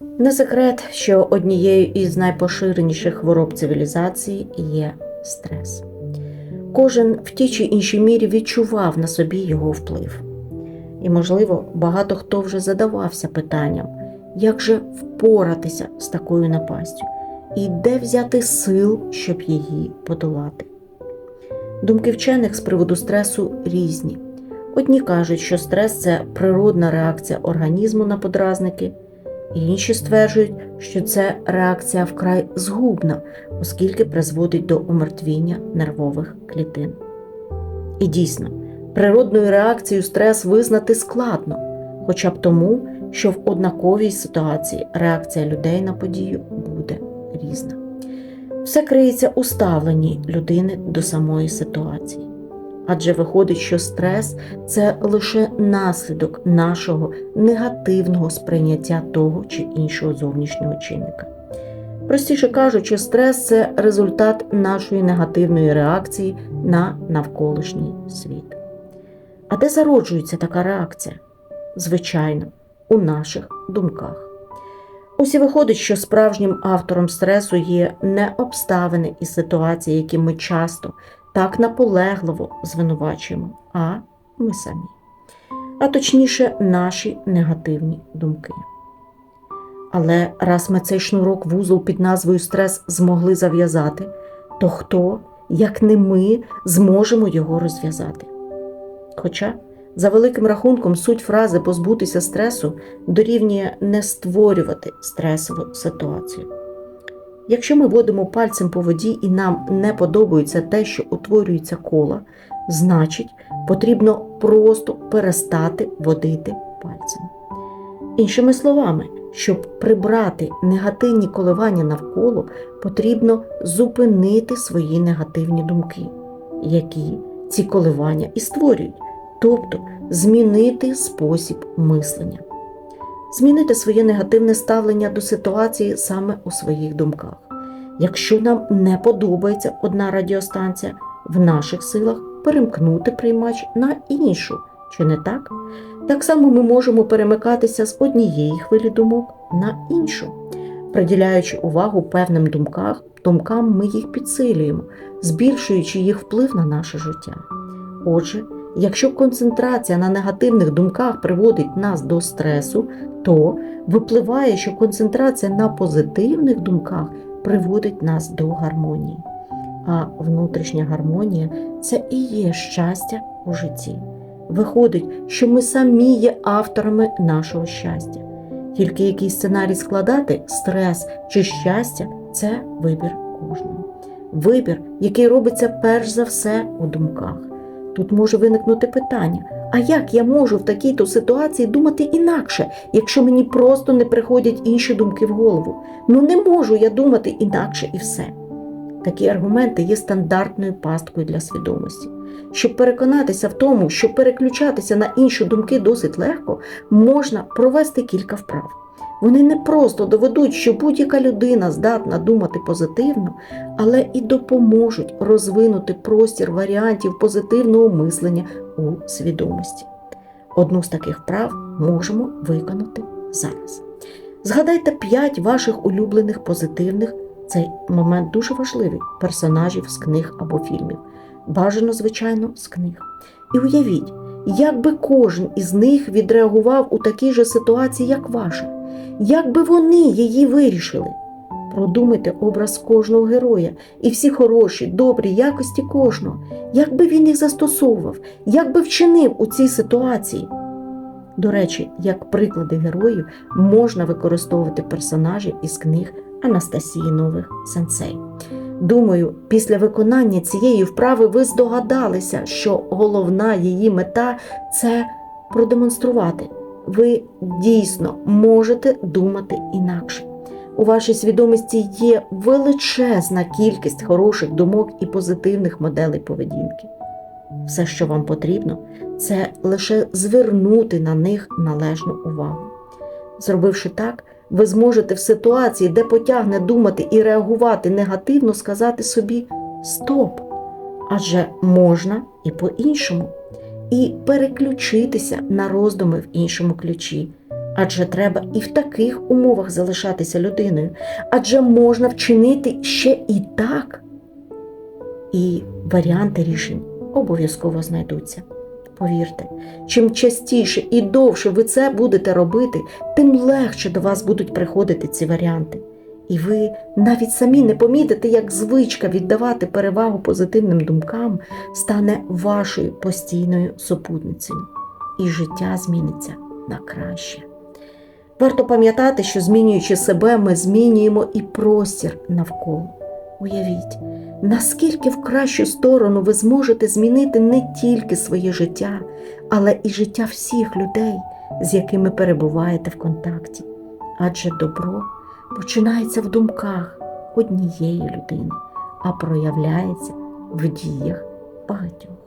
Не секрет, що однією із найпоширеніших хвороб цивілізації є стрес. Кожен в тій чи іншій мірі відчував на собі його вплив. І, можливо, багато хто вже задавався питанням, як же впоратися з такою напастю, і де взяти сил, щоб її подолати. Думки вчених з приводу стресу різні. Одні кажуть, що стрес це природна реакція організму на подразники, інші стверджують, що це реакція вкрай згубна, оскільки призводить до умертвіння нервових клітин. І дійсно, природною реакцією стрес визнати складно, хоча б тому, що в однаковій ситуації реакція людей на подію буде різна. Все криється у ставленні людини до самої ситуації. Адже виходить, що стрес це лише наслідок нашого негативного сприйняття того чи іншого зовнішнього чинника. Простіше кажучи, стрес це результат нашої негативної реакції на навколишній світ. А де зароджується така реакція? Звичайно, у наших думках. Усі виходить, що справжнім автором стресу є не обставини і ситуації, які ми часто так наполегливо звинувачуємо, а ми самі. А точніше, наші негативні думки. Але раз ми цей шнурок вузол під назвою стрес змогли зав'язати, то хто, як не ми, зможемо його розв'язати? Хоча, за великим рахунком, суть фрази позбутися стресу дорівнює не створювати стресову ситуацію. Якщо ми водимо пальцем по воді і нам не подобається те, що утворюється кола, значить потрібно просто перестати водити пальцем. Іншими словами, щоб прибрати негативні коливання навколо, потрібно зупинити свої негативні думки, які ці коливання і створюють, тобто змінити спосіб мислення, змінити своє негативне ставлення до ситуації саме у своїх думках. Якщо нам не подобається одна радіостанція, в наших силах перемкнути приймач на іншу, чи не так? Так само ми можемо перемикатися з однієї хвилі думок на іншу. Приділяючи увагу певним думкам, думкам ми їх підсилюємо, збільшуючи їх вплив на наше життя. Отже, якщо концентрація на негативних думках приводить нас до стресу, то випливає, що концентрація на позитивних думках приводить нас до гармонії. А внутрішня гармонія це і є щастя у житті. Виходить, що ми самі є авторами нашого щастя. Тільки який сценарій складати, стрес чи щастя це вибір кожного. Вибір, який робиться перш за все у думках. Тут може виникнути питання: а як я можу в такій-то ситуації думати інакше, якщо мені просто не приходять інші думки в голову? Ну не можу я думати інакше і все. Такі аргументи є стандартною пасткою для свідомості. Щоб переконатися в тому, що переключатися на інші думки досить легко, можна провести кілька вправ. Вони не просто доведуть, що будь-яка людина здатна думати позитивно, але і допоможуть розвинути простір варіантів позитивного мислення у свідомості. Одну з таких вправ можемо виконати зараз. Згадайте п'ять ваших улюблених позитивних, цей момент дуже важливий, персонажів з книг або фільмів. Бажано, звичайно, з книг. І уявіть, як би кожен із них відреагував у такій же ситуації, як ваша, як би вони її вирішили. Продумайте образ кожного героя і всі хороші, добрі якості кожного, як би він їх застосовував, як би вчинив у цій ситуації. До речі, як приклади героїв можна використовувати персонажів із книг Анастасії Нових Сенсей. Думаю, після виконання цієї вправи ви здогадалися, що головна її мета це продемонструвати. Ви дійсно можете думати інакше. У вашій свідомості є величезна кількість хороших думок і позитивних моделей поведінки. Все, що вам потрібно, це лише звернути на них належну увагу. Зробивши так, ви зможете в ситуації, де потягне думати і реагувати негативно, сказати собі Стоп! Адже можна і по-іншому, і переключитися на роздуми в іншому ключі, Адже треба і в таких умовах залишатися людиною, адже можна вчинити ще і так. І варіанти рішень обов'язково знайдуться. Повірте, чим частіше і довше ви це будете робити, тим легше до вас будуть приходити ці варіанти. І ви навіть самі не помітите, як звичка віддавати перевагу позитивним думкам стане вашою постійною супутницею, і життя зміниться на краще. Варто пам'ятати, що змінюючи себе, ми змінюємо і простір навколо. Уявіть, наскільки в кращу сторону ви зможете змінити не тільки своє життя, але і життя всіх людей, з якими перебуваєте в контакті. Адже добро починається в думках однієї людини, а проявляється в діях багатьох.